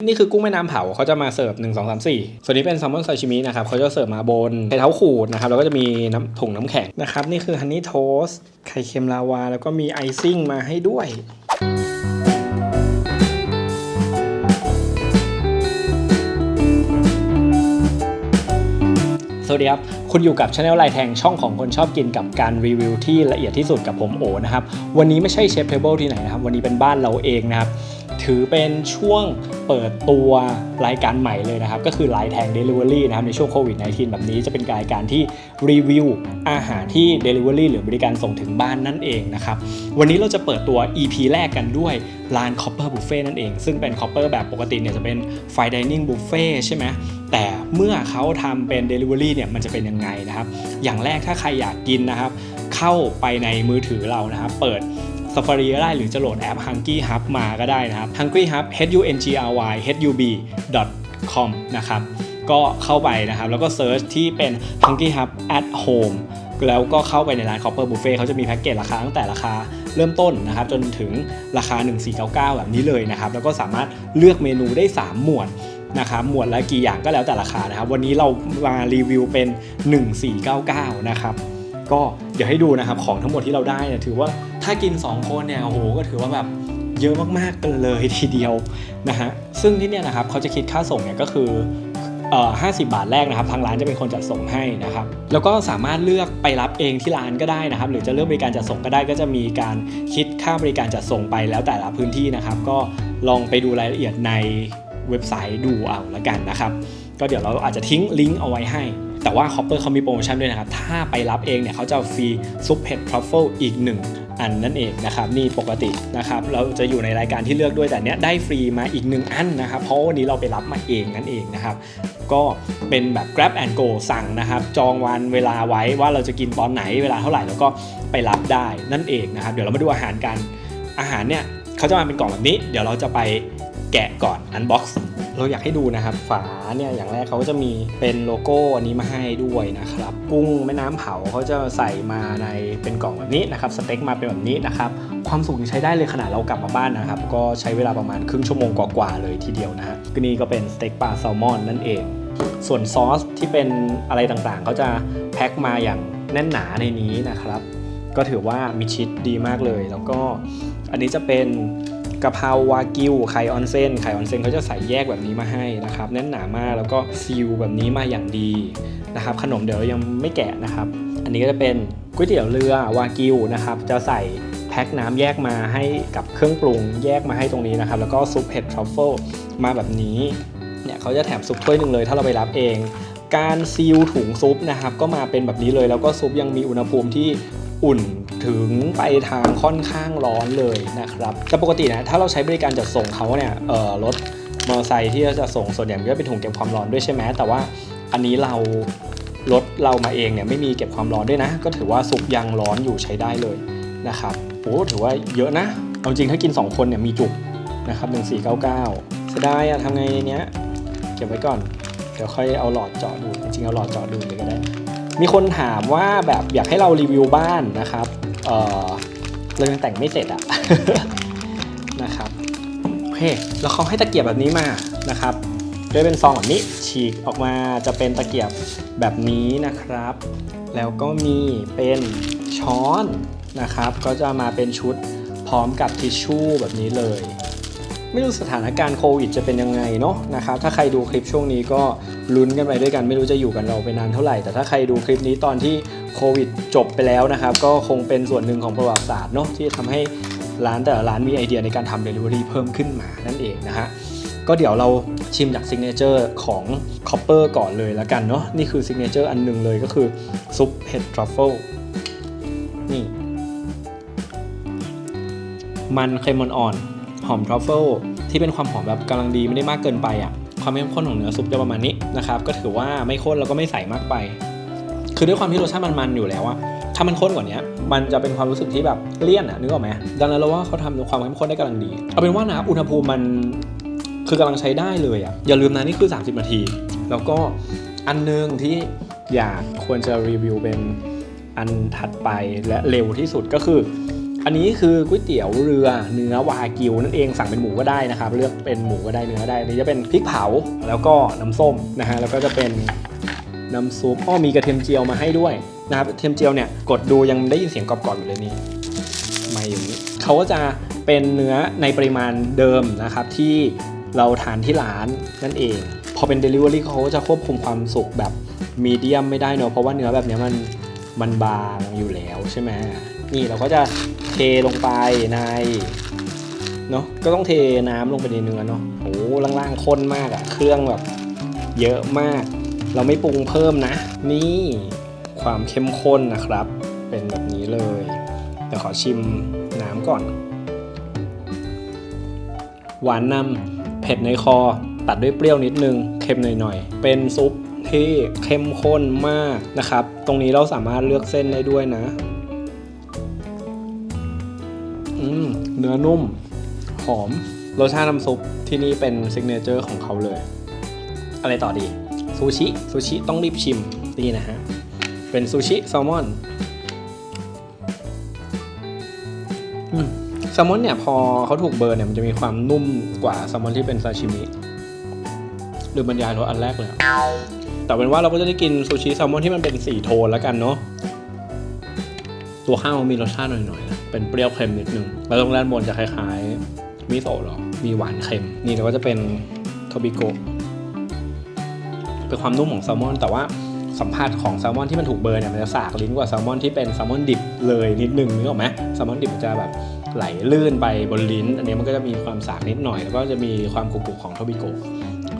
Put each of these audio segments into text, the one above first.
นี่คือกุ้งแม่น้ำเผาเขาจะมาเสิร์ฟ1 2 3 4 ส่วนนี้เป็นแซลมอนซาชิมินะครับเขาจะเสิร์ฟมาบนไข่เท้าขูดนะครับแล้วก็จะมีน้ำถุงน้ำแข็งนะครับ นี่คือฮันนี่โทสไข่เค็มลาวา แล้วก็มีไอซิ่งมาให้ด้วยสวัสดีครับ คุณอยู่กับช anel ลายแทงช่องของคนชอบกินกับการรีวิวที่ละเอียดที่สุดกับผมโอนะครับ วันนี้ไม่ใช่เชฟเทเบิลที่ไหนนะครับ วันนี้เป็นบ้านเราเองนะครับ ถือเป็นช่วงเปิดตัวรายการใหม่เลยนะครับ ก็คือไลายแทง Delivery นะครับในช่วงโควิด -19 แบบนี้จะเป็นรายการที่รีวิวอาหารที่ Delivery หรือบริการส่งถึงบ้านนั่นเองนะครับ วันนี้เราจะเปิดตัว EP แรกกันด้วยร้าน Copper Buffet นั่นเอง ซึ่งเป็น Copper แบบปกติเนี่ยจะเป็น Fine Dining Buffet ใช่ไหมแต่เมื่อเขาทำเป็น Delivery เนี่ยมันจะเป็นยังไงนะครับ อย่างแรกถ้าใครอยากกินนะครับ เข้าไปในมือถือเรานะครับ เปิด Safari ก็ได้หรือจะโหลดแอป Hungry Hub มาก็ได้นะครับ Hungry Hub h u n g r y h u b com นะครับก็เข้าไปนะครับ แล้วก็เซิร์ชที่เป็น Hungry Hub at home แล้วก็เข้าไปในร้าน Copper Buffet เขาจะมีแพ็กเกจราคาตั้งแต่ราคาเริ่มต้นนะครับ จนถึงราคา 1499 แบบนี้เลยนะครับ แล้วก็สามารถเลือกเมนูได้ 3 หมวดนะครับหมวดละกี่อย่างก็แล้วแต่ราคานะครับ วันนี้เรามารีวิวเป็น 1499 นะครับ ก็เดี๋ยวให้ดูนะครับของทั้งหมดที่เราได้เนี่ยถือว่าถ้ากิน 2 คนเนี่ยโอ้โหก็ถือว่าแบบเยอะมากๆกันเลยทีเดียวนะฮะซึ่งที่เนี่ยนะครับเขาจะคิดค่าส่งเนี่ยก็คือเอ่อ50บาทแรกนะครับ ทางร้านจะเป็นคนจัดส่งให้นะครับ แล้วก็สามารถเลือกไปรับเองที่ร้านก็ได้นะครับ หรือจะเลือกบริการจัดส่งก็ได้ ก็จะมีการคิดค่าบริการจัดส่งไปแล้วแต่ละพื้นที่นะครับ ก็ลองไปดูรายละเอียดในเว็บไซต์ดูเอาละกันนะครับ ก็เดี๋ยวเราอาจจะทิ้งลิงก์เอาไว้ให้ แต่ว่า Copper เขามีโปรโมชั่นด้วยนะครับ ถ้าไปรับเองเนี่ยเขาจะฟรีซุปเห็ดทรัฟเฟิลอีก1อันนั่นเองนะครับนี่ปกตินะครับเราจะอยู่ในรายการที่เลือกด้วยแต่เนี้ยได้ฟรีมาอีก1อันนะครับเพราะวันนี้เราไปรับมาเองนั่นเองนะครับก็เป็นแบบ grab and go สั่งนะครับจองวันเวลาไว้ว่าเราจะกินตอนไหนเวลาเท่าไหร่แล้วก็ไปรับได้นั่นเองนะครับเดี๋ยวเรามาดูอาหารกันอาหารเนี่ยเขาจะมาเป็นกล่องแบบนี้ เดี๋ยวเราจะไปแกะก่อน unbox เราอยากให้ดูนะครับ ฝาเนี่ยอย่างแรกเขาจะมีเป็นโลโก้อันนี้มาให้ด้วยนะครับ กุ้งแม่น้ำเผาเขาจะใส่มาในเป็นกล่องแบบนี้นะครับสเต็กมาเป็นแบบนี้นะครับความสุขยังใช้ได้เลยขนาดเรากลับมาบ้านนะครับ ก็ใช้เวลาประมาณครึ่งชั่วโมงกว่าๆเลยทีเดียวนะฮะก็นี่ก็เป็นสเต็กปลาแซลมอนนั่นเอง ส่วนซอสที่เป็นอะไรต่างๆเขาจะแพ็คมาอย่างแน่นหนาในนี้นะครับ ก็ถือว่ามีชิดดีมากเลย แล้วก็อันนี้จะเป็น กะเพราวากิวไข่ออนเซนไข่ออนเซนเขาจะใส่แยกแบบนี้มาให้นะครับแน่นหนามากแล้วก็ซีลแบบนี้มาอย่างดีนะครับ ขนมเดี๋ยวยังไม่แกะนะครับ อันนี้ก็จะเป็นก๋วยเตี๋ยวเรือวากิวนะครับ จะใส่แพ็คน้ำแยกมาให้กับเครื่องปรุงแยกมาให้ตรงนี้นะครับ แล้วก็ซุปเห็ดทรัฟเฟิลมาแบบนี้เนี่ยเขาจะแถมซุปถ้วยหนึ่งเลย ถ้าเราไปรับเอง การซีลถุงซุปนะครับ ก็มาเป็นแบบนี้เลยแล้วก็ซุปยังมีอุณหภูมิที่ อุ่นถึงไปทางค่อนข้างร้อนเลยนะครับแต่ปกตินะถ้าเราใช้บริการจัดส่งเขาเนี่ยเออรถมอเตอร์ไซค์ที่จะส่งส่วนใหญ่ก็เป็นถุงเก็บความร้อนด้วยใช่ไหมแต่ว่าอันนี้เรารถเรามาเองเนี่ยไม่มีเก็บความร้อนด้วยนะ ก็ถือว่าซุปยังร้อนอยู่ใช้ได้เลยนะครับโอ้ถือว่าเยอะนะเอาจริงถ้ากิน 2 คนเนี่ยมีจุกนะครับ1499เสียดายอะทำไงเนี้ยเก็บไว้ก่อน เดี๋ยวค่อยเอาหลอดเจาะดูจริงๆเอาหลอดเจาะดูเลยก็ได้ มีคนถามว่าแบบอยากให้เรารีวิวบ้านนะครับ เออเรายังแต่งไม่เสร็จอะนะครับโอเคแล้วเขาให้ตะเกียบแบบนี้มานะครับด้วยเป็นซองแบบนี้ฉีกออกมาจะเป็นตะเกียบแบบนี้นะครับ แล้วก็มีเป็นช้อนนะครับ ก็จะมาเป็นชุดพร้อมกับทิชชู่แบบนี้เลย ไม่รู้สถานการณ์โควิดจะเป็นยังไงเนาะนะครับถ้าใครดูคลิปช่วงนี้ก็ลุ้นกันไปด้วยกันไม่รู้จะอยู่กันเราไปนานเท่าไหร่ แต่ถ้าใครดูคลิปนี้ตอนที่โควิดจบไปแล้วนะครับ ก็คงเป็นส่วนหนึ่งของประวัติศาสตร์เนาะที่ทำให้ร้านแต่ละร้านมีไอเดียในการทำเดลิเวอรี่เพิ่มขึ้นมานั่นเองนะฮะก็เดี๋ยวเราชิมจากซิกเนเจอร์ของ Copper ก่อนเลยแล้วกันเนาะนี่คือซิกเนเจอร์อันหนึ่งเลยก็คือซุปเห็ดทรัฟเฟิลนี่ มันเค็มอ่อนๆ หอมทรัฟเฟิลที่เป็นความหอมแบบกำลังดีไม่ได้มากเกินไปอะความเข้มข้นของเนื้อซุปจะประมาณนี้นะครับก็ถือว่าไม่ข้นแล้วก็ไม่ใสมากไป คือด้วยความที่รสชาติมันมันๆอยู่แล้วอะถ้ามันข้นกว่านี้มันจะเป็นความรู้สึกที่แบบเลี่ยนอะนึกออกไหมดังนั้นเราว่าเขาทำความเข้มข้นได้กำลังดี เอาเป็นว่านะอุณหภูมิมันคือกำลังใช้ได้เลยอะอย่าลืมนะนี่คือ 30 นาที แล้วก็อันหนึงที่อยากควรจะรีวิวเป็นอันถัดไปและเร็วที่สุดก็คือ อันนี้คือก๋วยเตี๋ยวเรือเนื้อวากิวนั่นเองสั่งเป็นหมูก็ได้นะครับ เลือกเป็นหมูก็ได้เนื้อได้นนี้จะเป็นพริกเผาแล้วก็น้ำส้มนะฮะแล้วก็จะเป็นน้ำซุปอ้อมีกระเทียมเจียวมาให้ด้วยนะครับกระเทียมเจียวเนี่ยกดดูยังได้ยินเสียงกรอบๆอยู่เลยนี่มาอย่างนี้เขาก็จะเป็นเนื้อในปริมาณเดิมนะครับที่เราทานที่ร้านนั่นเอง พอเป็น Delivery เขาก็จะควบคุมความสุกแบบมีเดียมไม่ได้เนอะเพราะว่าเนื้อแบบนี้มัน มันบางอยู่แล้วใช่ไหมนี่เราก็จะเทลงไปในเนาะก็ต้องเทน้ำลงไปในเนื้อเนาะโอ้ล่างๆข้นมากอะเครื่องแบบเยอะมาก เราไม่ปรุงเพิ่มนะ นี่ความเข้มข้นนะครับ เป็นแบบนี้เลยเดี๋ยวขอชิมน้ำก่อน หวานนำเผ็ดในคอตัดด้วยเปรี้ยวนิดนึงเค็มหน่อยๆ เป็นซุป ที่เข้มข้นมากนะครับ ตรงนี้เราสามารถเลือกเส้นได้ด้วยนะ อืม เนื้อนุ่ม หอม รสชาติน้ำซุปที่นี่เป็นซิกเนเจอร์ของเขาเลย อะไรต่อดี ซูชิ ซูชิต้องรีบชิม นี่นะฮะ เป็นซูชิแซลมอนแซลมอนเนี่ยพอเขาถูกเบอร์เนี่ยมันจะมีความนุ่มกว่าแซลมอนที่เป็นซาชิมิหรือบรรยายรสอันแรกเลย แต่เป็นว่าเราก็จะได้กินซูชิแซลมอนที่มันเป็นสีโทนแล้วกันเนาะตัวข้าวมันมีรสชาติหน่อยๆนะเป็นเปรี้ยวเค็มนิดนึงแล้วตรงด้านบนจะคล้ายๆมิโซะหรอ มีหวานเค็ม นี่เราก็จะเป็นโทบิโกะเป็นความนุ่มของแซลมอน แต่ว่าสัมผัสของแซลมอนที่มันถูกเบอร์เนี่ยมันจะสากลิ้นกว่าแซลมอนที่เป็นแซลมอนดิบเลยนิดนึงนึกออกไหมแซลมอนดิบมันจะแบบไหลลื่นไปบนลิ้น อันนี้มันก็จะมีความสากนิดหน่อย แล้วก็จะมีความกรุบๆของโทบิโกะ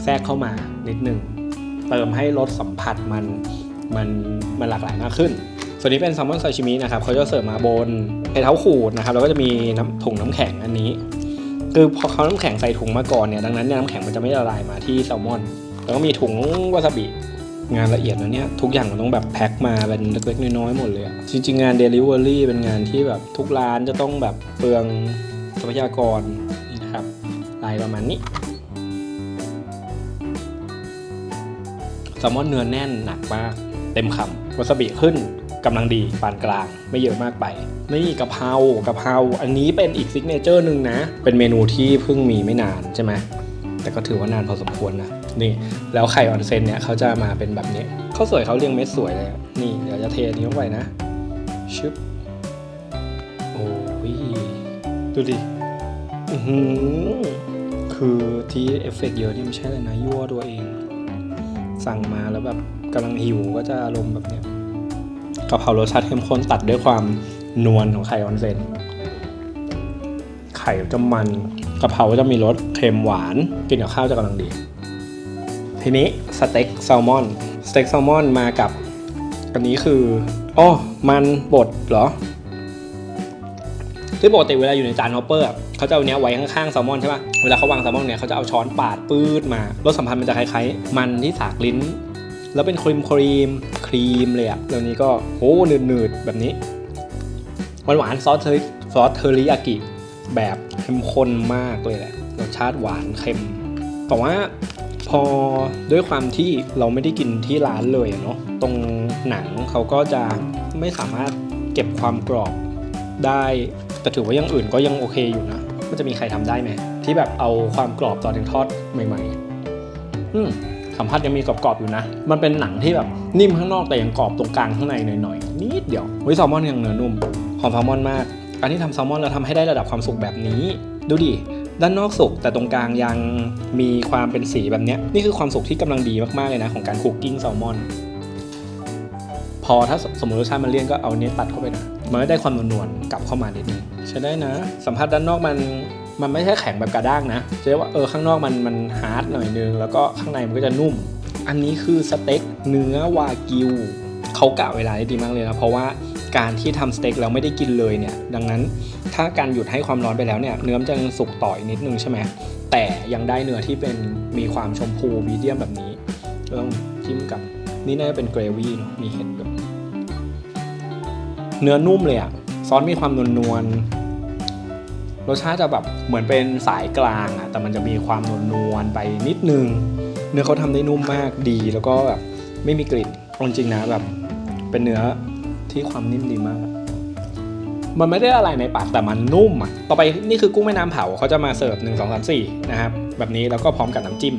แทรกเข้ามานิดนึง เติมให้รสสัมผัสมันมันมันหลากหลายมากขึ้น ส่วนนี้เป็นแซลมอนซาชิมินะครับเขาจะเสิร์ฟมาบนไข่เท้าขูดนะครับแล้วก็จะมีน้ำถุงน้ำแข็งอันนี้ คือพอเขาน้ำแข็งใส่ถุงมาก่อนเนี่ยดังนั้นเนี่ยน้ำแข็งมันจะไม่ละลายมาที่แซลมอน แล้วก็มีถุงวาซาบิงานละเอียดนะเนี่ยทุกอย่างมันต้องแบบแพ็คมาเป็นเล็กๆน้อยๆหมดเลยจริงๆงาน Delivery เป็นงานที่แบบทุกร้านจะต้องแบบเปลืองทรัพยากรนี่นะครับลายประมาณนี้ แซลมอนเนื้อแน่นหนักมาก เต็มคำวาซาบิขึ้นกำลังดีปานกลางไม่เยอะมากไป นี่กะเพรากะเพราอันนี้เป็นอีกซิกเนเจอร์หนึ่งนะ เป็นเมนูที่เพิ่งมีไม่นานใช่ไหมแต่ก็ถือว่านานพอสมควรนะนี่ แล้วไข่ออนเซนเนี่ยเขาจะมาเป็นแบบนี้ข้าวสวยเขาเรียงเม็ดสวยเลยนี่เดี๋ยวจะเทอันนี้ลงไปนะชึบโอ้ยดูดิอือหือคือที่เอฟเฟกต์เยอะนี่ไม่ใช่เลยนะยั่วตัวเอง สั่งมาแล้วแบบกำลังหิวก็จะอารมณ์แบบเนี้ยกะเพรารสชาติเข้มข้นตัดด้วยความนวลของไข่ออนเซนไข่จะมันกะเพราจะมีรสเค็มหวานกินกับข้าวจะกำลังดี ทีนี้สเต็กแซลมอนสเต็กแซลมอนมากับอันนี้คืออ๋อมันบดเหรอที่ปกติเวลาอยู่ในจานฮอปเปอร์ เขาจะเอาเนี้ยไว้ข้างๆแซลมอนใช่ป่ะ เวลาเขาวางแซลมอนเนี่ยเขาจะเอาช้อนปาดปื้ดมารสสัมพันธ์มันจะคล้ายๆ มันที่สากลิ้น แล้วเป็นครีมครีมครีมเลยอะแล้วนี้ก็โอ้หนืดๆแบบนี้หวานหวานๆซอสเทอริซอสเทอริยากิแบบเข้มข้นมากเลยแหละรสชาติหวานเค็มแต่ว่าพอด้วยความที่เราไม่ได้กินที่ร้านเลยเนาะตรงหนังเขาก็จะไม่สามารถเก็บความกรอบได้ แต่ถือว่าอยังอื่นก็ยังโอเคอยู่นะ มันจะมีใครทำได้ไหมที่แบบเอาความกรอบตอนถึงทอดใหม่ๆอืมสัมผัสยังมีกรอบๆอยู่นะ มันเป็นหนังที่แบบนิ่มข้างนอกแต่ยังกรอบตรงกลางข้างในหน่อยๆนิดเดียวเฮ้ยแซลมอนยังเนื้อนุ่มหอมแซลมอนมากการที่ทำแซลมอนเราทำให้ได้ระดับความสุกแบบนี้ ดูดิด้านนอกสุกแต่ตรงกลางยังมีความเป็นสีแบบเนี้ยนี่คือความสุกที่กำลังดีมากๆเลยนะของการคุกกิ้งแซลมอน พอถ้าสมมติรสชาติมันเลี่ยนก็เอาเนี้ยตัดเข้าไปนะมันก็ได้ความนวลๆกลับเข้ามานิดนึงใช้ได้นะ สัมผัสด้านนอกมันมันไม่ใช่แข็งแบบกระด้างนะจะเรียกว่าเออข้างนอกมันมันฮาร์ดหน่อยนึงแล้วก็ข้างในมันก็จะนุ่ม อันนี้คือสเต็กเนื้อวากิวเขากะเวลาได้ดีมากเลยนะเพราะว่าการที่ทำสเต็กแล้วไม่ได้กินเลยเนี่ยดังนั้นถ้าการหยุดให้ความร้อนไปแล้วเนี่ยเนื้อมันจะยังสุกต่ออีกนิดนึงใช่ไหมแต่ยังได้เนื้อที่เป็นมีความชมพูมีเดียมแบบนี้ก็ต้องจิ้มกับนี่น่าจะเป็นเกรวี่เนาะมีเห็ด เนื้อนุ่มเลยอะซอสมีความนวลนวลๆรสชาติจะแบบเหมือนเป็นสายกลางอะแต่มันจะมีความนวลนวลๆไปนิดนึง เนื้อเขาทำได้นุ่มมากดีแล้วก็แบบไม่มีกลิ่นเอาจริงนะแบบเป็นเนื้อที่ความนิ่มดีมาก มันไม่ได้อะไรในปากแต่มันนุ่มอะ ต่อไปนี่คือกุ้งแม่น้ำเผาเขาจะมาเสิร์ฟ1 2 3 4นะครับ แบบนี้แล้วก็พร้อมกับน้ำจิ้ม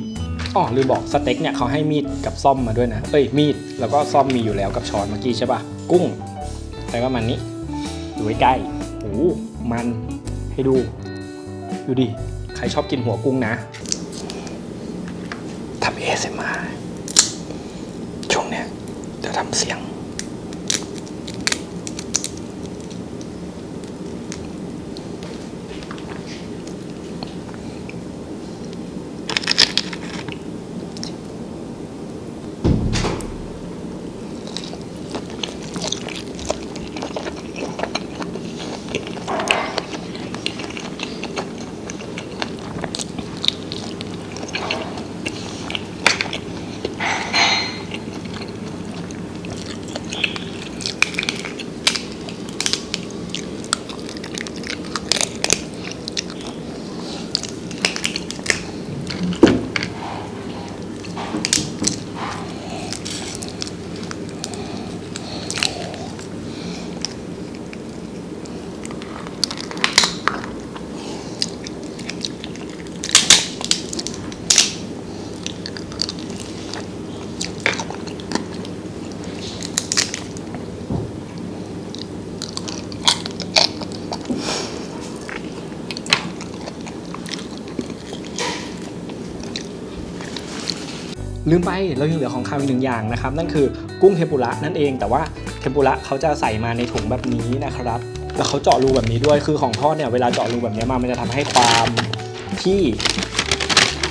อ๋อลืมบอกสเต็กเนี่ยเขาให้มีดกับซ่อมมาด้วยนะ เอ้ยมีดแล้วก็ซ่อมมีอยู่แล้วกับช้อนเมื่อกี้ใช่ปะกุ้ง ใส่ประมาณนี้ ดูใกล้โอ้โมันให้ดู ดูดิ ใครชอบกินหัวกุ้งนะทำเอสมาช่วงเนี้ยจะทำเสียง ลืมไปเรายังเหลือของขาวอีกหนึ่งอย่างนะครับ นั่นคือกุ้งเทมปุระนั่นเอง แต่ว่าเทมปุระเขาจะใส่มาในถุงแบบนี้นะครับ แล้วเขาเจาะรูแบบนี้ด้วยคือของทอดเนี่ยเวลาเจาะรูแบบนี้มามันจะทำให้ความที่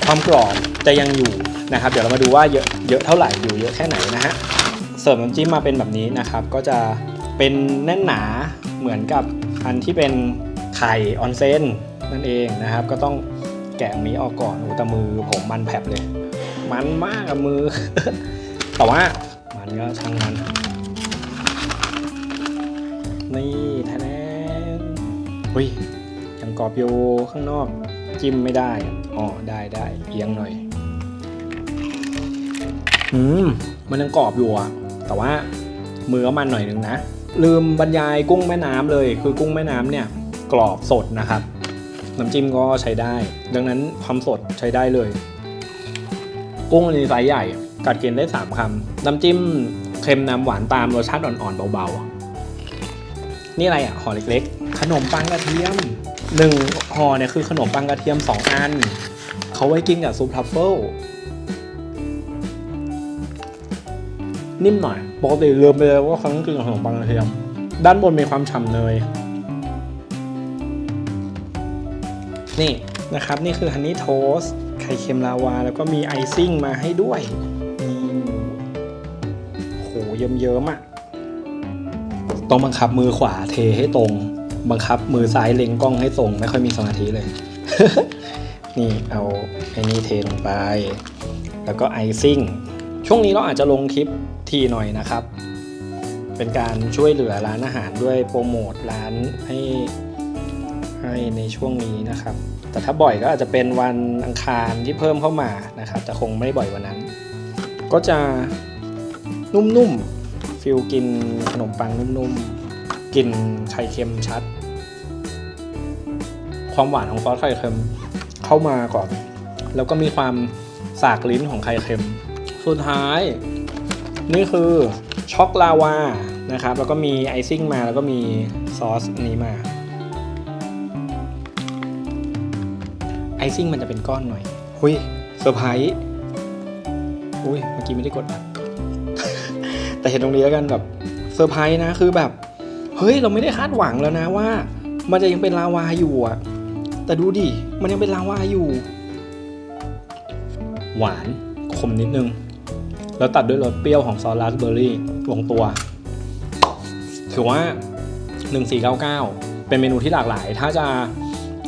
ความกรอบจะยังอยู่นะครับ เดี๋ยวเรามาดูว่าเยอะเยอะเท่าไหร่อยู่เยอะแค่ไหนนะฮะเสิร์ฟน้ำจิ้มมาเป็นแบบนี้นะครับ ก็จะเป็นแน่นหนาเหมือนกับอันที่เป็นไข่ออนเซนนั่นเองนะครับ ก็ต้องแกะอันนี้ออกก่อนอ้แต่มือผมมันแผลบเลย มันมากอะมือ แต่ว่ามันก็ช่างมัน นี่แทนอุ้ยยังกรอบอยู่ข้างนอก จิ้มไม่ได้อะอ๋อ ได้ได้เอียงหน่อย อืม มันยังกรอบอยู่อะแต่ว่ามือก็มันหน่อยนึงนะ ลืมบรรยายกุ้งแม่น้ำเลย คือกุ้งแม่น้ำเนี่ย กรอบสดนะครับน้ำจิ้มก็ใช้ได้ ดังนั้นความสดใช้ได้เลย กุ้งอันนี้ไซส์ใหญ่ กัดกินได้ 3คำน้ำจิ้มเค็มน้ำหวานตามรสชาติอ่อนๆเบาๆ นี่อะไรอะห่อเล็กๆ ขนมปังกระเทียมหนึ่งห่อเนี่ยคือขนมปังกระเทียม 2 อัน เขาไว้กินกับซุปทรัฟเฟิลนิ่มหน่อยปกติลืมไปเลยว่าเขาต้องกินกับขนมปังกระเทียม ด้านบนมีความฉ่ำเนยนี่นะครับ นี่คือฮันนี่โทสไข่เค็มลาวา แล้วก็มีไอซิ่งมาให้ด้วยนี่โหเยิ้มๆอะต้องบังคับมือขวาเทให้ตรง บังคับมือซ้ายเล็งกล้องให้ตรง ไม่ค่อยมีสมาธิเลย นี่เอาไอ้นี่เทลงไป แล้วก็ไอซิ่ง ช่วงนี้เราอาจจะลงคลิปทีหน่อยนะครับ เป็นการช่วยเหลือร้านอาหารด้วยโปรโมทร้านให้ให้ในช่วงนี้นะครับ แต่ถ้าบ่อยก็อาจจะเป็นวันอังคารที่เพิ่มเข้ามานะครับ แต่คงไม่บ่อยวันนั้น ก็จะนุ่มๆฟิลกินขนมปังนุ่มๆกินไข่เค็มชัด ความหวานของซอสไข่เค็มเข้ามาก่อน แล้วก็มีความสากลิ้นของไข่เค็ม สุดท้าย นี่คือช็อกลาวานะครับ แล้วก็มีไอซิ่งมาแล้วก็มีซอสนี้มา ไอซิ่งมันจะเป็นก้อนหน่อยหุยเซอร์ไพรส์อุ้ยเมื่อกี้ไม่ได้กดอัดแต่เห็นตรงนี้แล้วกันแบบเซอร์ไพรส์นะคือแบบ เฮ้ยเราไม่ได้คาดหวังแล้วนะว่า มันจะยังเป็นลาวาอยู่อะแต่ดูดิ มันยังเป็นลาวาอยู่ หวานขมนิดนึง แล้วตัดด้วยรสเปรี้ยวของซอสราสเบอร์รี่ลงตัว ถือว่า 1499 เป็นเมนูที่หลากหลาย ถ้าจะ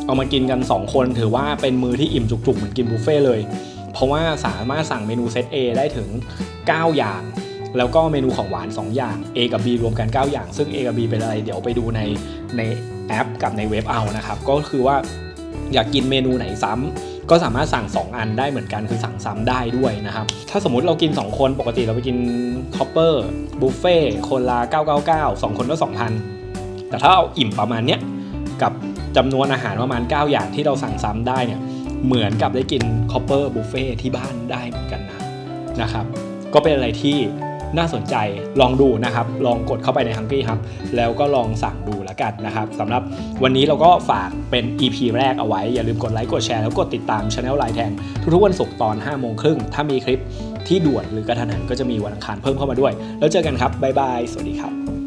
เอามากินกัน 2 คนถือว่าเป็นมือที่อิ่มจุกๆ เหมือนกินบุฟเฟ่เลย เพราะว่าสามารถสั่งเมนูเซต A ได้ถึง 9 อย่าง แล้วก็เมนูของหวาน 2 อย่าง A กับ B รวมกัน 9 อย่าง ซึ่ง A กับ B เป็นอะไรเดี๋ยวไปดูในในแอปกับในเว็บเอานะครับ ก็คือว่าอยากกินเมนูไหนซ้ำก็สามารถสั่ง 2 อันได้เหมือนกันคือสั่งซ้ำได้ด้วยนะครับ ถ้าสมมติเรากิน 2 คนปกติเราไปกินคอปเปอร์บุฟเฟ่คนละ999 2 คนก็ 2,000 แต่ถ้าเอาอิ่มประมาณเนี้ยกับ จำนวนอาหารประมาณ 9 อย่างที่เราสั่งซ้ำได้เนี่ยเหมือนกับได้กินคอปเปอร์บุฟเฟ่ที่บ้านได้เหมือนกันนะนะครับ ก็เป็นอะไรที่น่าสนใจลองดูนะครับ ลองกดเข้าไปใน Hungry ครับ แล้วก็ลองสั่งดูแล้วกันนะครับสำหรับวันนี้เราก็ฝากเป็น EP แรกเอาไว้ อย่าลืมกดไลค์กดแชร์แล้วกดติดตามช anel ไลน์แทงทุกๆวันศุกร์ตอน5โมงครึ่งถ้ามีคลิปที่ด่วนหรือกระทันหันก็จะมีวันอังคารเพิ่มเข้ามาด้วย แล้วเจอกันครับบ๊ายบายสวัสดีครับ